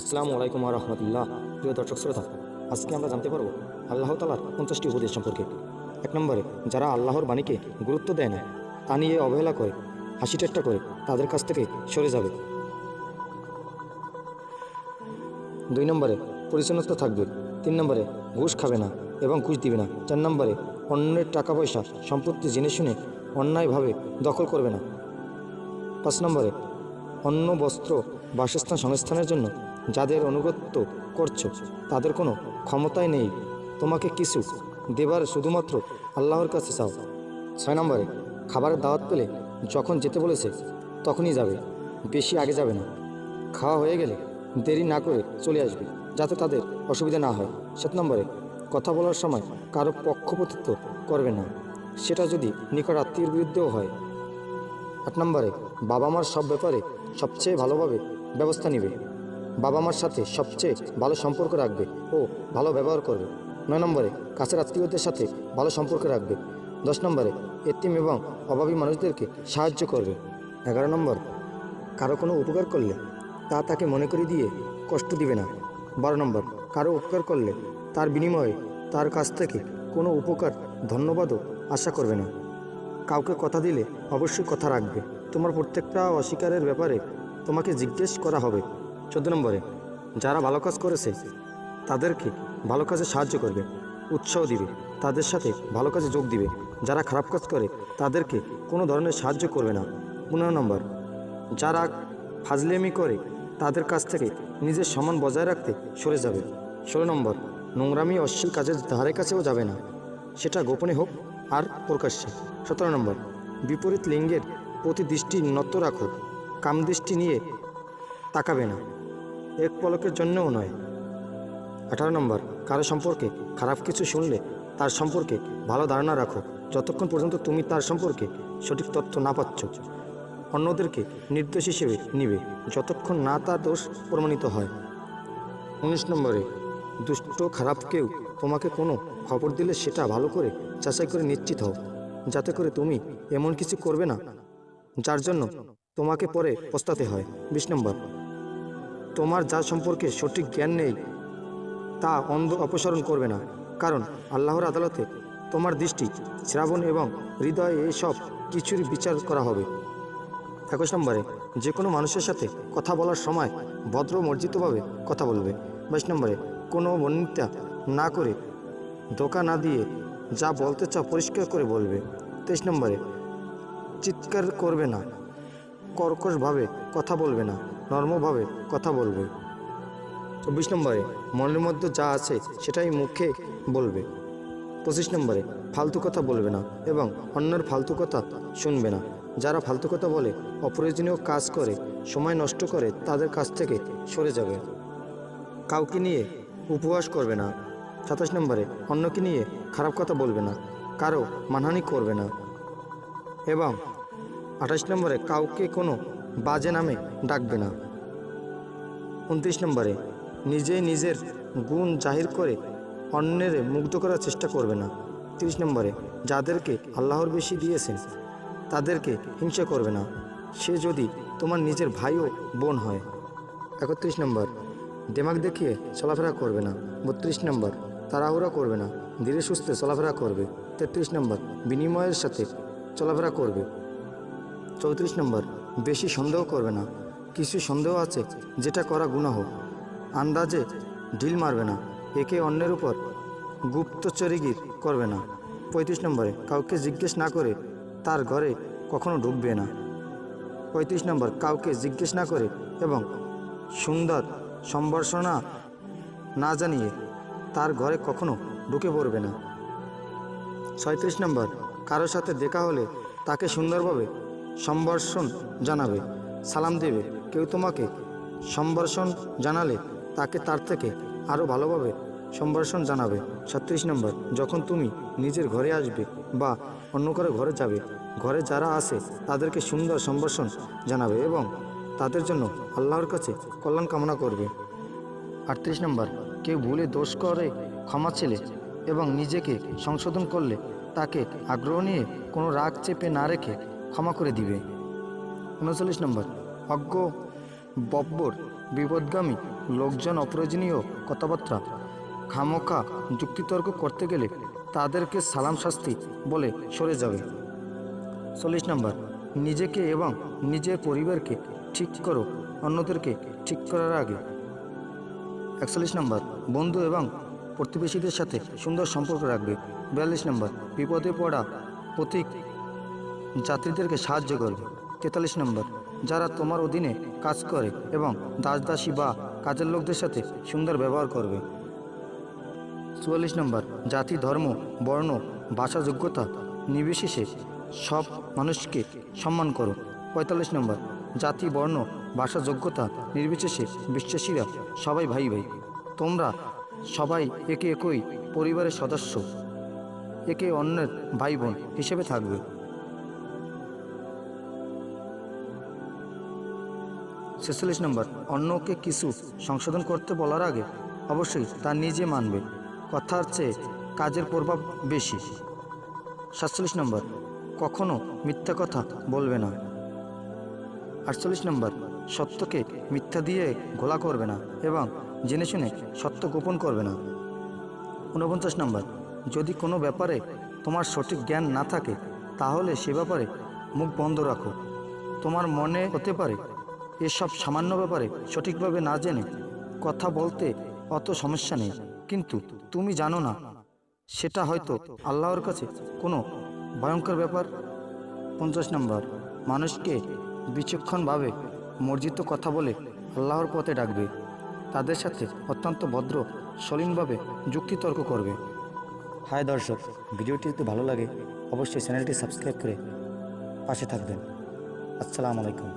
আসসালামু আলাইকুম রহমতুল্লাহ প্রিয় দর্শক শ্রোতা, আজকে আমরা জানতে পারব আল্লাহ তালার পঞ্চাশটি উপদেশ সম্পর্কে। এক নম্বরে, যারা আল্লাহর বাণীকে গুরুত্ব দেয় না, তা নিয়ে অবহেলা করে, হাসি ঠাট্টা করে, তাদের কাছ থেকে সরে যাবে। দুই নম্বরে, পরিচ্ছন্নতা থাকবে। তিন নম্বরে, ঘুষ খাবে না এবং ঘুষ দিবে না। চার নম্বরে, অন্যের টাকা পয়সা সম্পত্তি জেনে শুনে অন্যায়ভাবে দখল করবে না। পাঁচ নম্বরে অন্য বস্ত্র, বাসস্থান, সংস্থানের জন্য যাদের অনুগত্য করছ, তাদের কোনো ক্ষমতাই নেই। তোমাকে কিছু দেবার শুধুমাত্র আল্লাহর কাছে চাও। ছয় নম্বরে, খাবারের দাওয়াত পেলে যখন যেতে বলেছে, তখনই যাবে। বেশি আগে যাবে না। খাওয়া হয়ে গেলে দেরি না করে চলে আসবে, যাতে তাদের অসুবিধা না হয়। সাত নম্বরে, কথা বলার সময় কারও পক্ষপাতিত্ব করবে না। সেটা যদি নিকট আত্মীয়ের বিরুদ্ধেও হয়। আট নম্বরে বাবা মার সব ব্যাপারে সবচেয়ে ভালোভাবে ব্যবস্থা নেবে। বাবা মার সাথে সবচেয়ে ভালো সম্পর্ক রাখবে ও ভালো ব্যবহার করবে। নয় নম্বরে, কাছের আত্মীয়দের সাথে ভালো সম্পর্ক রাখবে। দশ নম্বরে, এতিম এবং অভাবী মানুষদেরকে সাহায্য করবে। এগারো নম্বর, কারও কোনো উপকার করলে তা তাকে মনে করে দিয়ে কষ্ট দিবে না। বারো নম্বর, কারও উপকার করলে তার বিনিময়ে তার কাছ থেকে কোনো উপকার, ধন্যবাদও আশা করবে না। কাউকে কথা দিলে অবশ্যই কথা রাখবে। তোমার প্রত্যেকটা অস্বীকারের ব্যাপারে তোমাকে জিজ্ঞেস করা হবে। চোদ্দ নম্বরে, যারা ভালো কাজ করেছে, তাদেরকে ভালো কাজে সাহায্য করবে, উৎসাহ দিবে, তাদের সাথে ভালো কাজে যোগ দিবে। যারা খারাপ কাজ করে, তাদেরকে কোনো ধরনের সাহায্য করবে না। পনেরো নম্বর, যারা ফাজলেমি করে, তাদের কাছ থেকে নিজের সম্মান বজায় রাখতে সরে যাবে। ষোলো নম্বর, নোংরামি অশ্লীল কাজের ধারে কাছেও যাবে না। সেটা গোপনে হোক আর প্রকাশ্যে। সতেরো নম্বর, বিপরীত লিঙ্গের প্রতি দৃষ্টি নত রাখো। কাম দৃষ্টি নিয়ে তাকাবে না। এক পলকের জন্যও নয়। আঠারো নম্বর, কারও সম্পর্কে খারাপ কিছু শুনলে তার সম্পর্কে ভালো ধারণা রাখো। যতক্ষণ পর্যন্ত তুমি তার সম্পর্কে সঠিক তথ্য না পাচ্ছ, অন্যদেরকে নির্দোষ হিসেবে নিবে, যতক্ষণ না তার দোষ প্রমাণিত হয়। উনিশ নম্বরে, দুষ্ট খারাপ কেউ তোমাকে কোনো খবর দিলে সেটা ভালো করে যাচাই করে নিশ্চিত হও, যাতে করে তুমি এমন কিছু করবে না, যার জন্য তোমাকে পরে পস্তাতে হয়। বিশ নম্বর তোমার যা সম্পর্কে সঠিক জ্ঞান নেই, তা অন্ধ অপসারণ করবে না। কারণ আল্লাহর আদালতে তোমার দৃষ্টি, শ্রাবণ এবং হৃদয় এসব কিছুরই বিচার করা হবে। একুশ নম্বরে, যে কোনো মানুষের সাথে কথা বলার সময় ভদ্র মর্জিতভাবে কথা বলবে। বাইশ নম্বরে, কোনো বর্ণিতা না করে ধোকা না দিয়ে যা বলতে চাও পরিষ্কার করে বলবে। তেইশ নম্বরে, চিৎকার করবে না, কর্কশভাবে কথা বলবে না। নর্মভাবে কথা বলবে। চব্বিশ নম্বরে, মনের মধ্যে যা আছে সেটাই মুখে বলবে। পঁচিশ নম্বরে, ফালতু কথা বলবে না এবং অন্যের ফালতু কথা শুনবে না। যারা ফালতু কথা বলে, অপ্রয়োজনীয় কাজ করে, সময় নষ্ট করে, তাদের কাছ থেকে সরে যাবে। কাউকে নিয়ে উপহাস করবে না। সাতাশ নম্বরে, অন্যকে নিয়ে খারাপ কথা বলবে না। কারও মানহানি করবে না। এবং আঠাশ নম্বরে, কাউকে কোনো বাজে নামে ডাকবে না। উনত্রিশ নম্বরে নিজে নিজের গুণ জাহির করে অন্যের মুগ্ধ করার চেষ্টা করবে না। তিরিশ নম্বরে, যাদেরকে আল্লাহর বেশি দিয়েছেন, তাদেরকে হিংসা করবে না। সে যদি তোমার নিজের ভাই ও বোন হয়। একত্রিশ নম্বর, দেমাগ দেখিয়ে চলাফেরা করবে না। বত্রিশ নম্বর, তাড়াহুড়া করবে না। ধীরে সুস্থে চলাফেরা করবে। তেত্রিশ নম্বর, বিনিময়ের সাথে চলাফেরা করবে। চৌত্রিশ নম্বর, বেশি সন্দেহ করবে না। কিছু সন্দেহ আছে যেটা করা গুনাহ। আন্দাজে ঢিল মারবে না। একে অন্যের উপর গুপ্তচরিগির করবে না। পঁয়ত্রিশ নম্বরে, কাউকে জিজ্ঞেস না করে তার ঘরে কখনো ঢুকবে না। পঁয়ত্রিশ নম্বর, কাউকে জিজ্ঞেস না করে এবং সুন্দর সম্ভাষণা না জানিয়ে তার ঘরে কখনো ঢুকে পড়বে না। ছয়ত্রিশ নম্বর, কারোর সাথে দেখা হলে তাকে সুন্দরভাবে সম্ভাষণ জানাবে। সালাম দেবে কেউ তোমাকে। সম্ভাষণ জানালে তাকে তার থেকে আরও ভালোভাবে সম্ভাষণ জানাবে। ছত্রিশ নম্বর, যখন তুমি নিজের ঘরে আসবে বা অন্য কারও ঘরে যাবে, ঘরে যারা আসে তাদেরকে সুন্দর সম্ভাষণ জানাবে এবং তাদের জন্য আল্লাহর কাছে কল্যাণ কামনা করবে। আটত্রিশ নম্বর, কেউ ভুলে দোষ করে ক্ষমা ছেলে এবং নিজেকে সংশোধন করলে তাকে আগ্রহ নিয়ে কোনো রাগ চেপে না রেখে ক্ষমা করে দিবে। উনচল্লিশ নম্বর। অজ্ঞ, বব্বর, বিপদগামী, লোকজন অপ্রয়োজনীয় কথাবার্তা, খামোখা, যুক্তিতর্ক করতে গেলে তাদেরকে সালাম শাস্তি বলে সরে যাবে। চল্লিশ নম্বর। নিজেকে এবং নিজের পরিবারকে ঠিক করো, অন্যদেরকে ঠিক করার আগে। একচল্লিশ নম্বর। বন্ধু এবং প্রতিবেশীদের সাথে সুন্দর সম্পর্ক রাখবে। বিয়াল্লিশ নম্বর। বিপদে পড়া প্রতীক যাত্রীদেরকে সাহায্য করবে। তেতাল্লিশ নম্বর, যারা তোমার অধীনে কাজ করে এবং দাস দাসী বা কাজের লোকদের সাথে সুন্দর ব্যবহার করবে। চুয়াল্লিশ নম্বর, জাতি, ধর্ম, বর্ণ, ভাষা, যোগ্যতা, নির্বিশেষে সব মানুষকে সম্মান করো। পঁয়তাল্লিশ নম্বর, জাতি, বর্ণ, ভাষা, যোগ্যতা, নির্বিশেষে বিশ্বাসীরা সবাই ভাই ভাই। তোমরা সবাই একে একই পরিবারের সদস্য, একে অন্যের ভাই বোন হিসেবে থাকবে। ছেচল্লিশ নম্বর, অন্যকে কিছু সংশোধন করতে বলার আগে অবশ্যই তা নিজে মানবে। কথার চেয়ে কাজের প্রভাব বেশি। সাতচল্লিশ নম্বর, কখনো মিথ্যা কথা বলবে না। আটচল্লিশ নম্বর, সত্যকে মিথ্যা দিয়ে ঘোলা করবে না এবং জেনে শুনে সত্য গোপন করবে না। ঊনপঞ্চাশ নম্বর, যদি কোনো ব্যাপারে তোমার সঠিক জ্ঞান না থাকে, তাহলে সে ব্যাপারে মুখ বন্ধ রাখো। তোমার মনে হতে পারে এসব সামান্য ব্যাপারে সঠিকভাবে না জেনে কথা বলতে অত সমস্যা নেই। কিন্তু তুমি জানো না, সেটা হয়তো আল্লাহর কাছে কোনো ভয়ঙ্কর ব্যাপার। পঞ্চাশ নম্বর, মানুষকে বিচক্ষণভাবে মর্জিত কথা বলে আল্লাহর পথে ডাকবে। তাদের সাথে অত্যন্ত ভদ্র সলিনভাবে যুক্তিতর্ক করবে। হায় দর্শক, ভিডিওটি যদি ভালো লাগে, অবশ্যই চ্যানেলটি সাবস্ক্রাইব করে পাশে থাকবেন। আসসালামু আলাইকুম।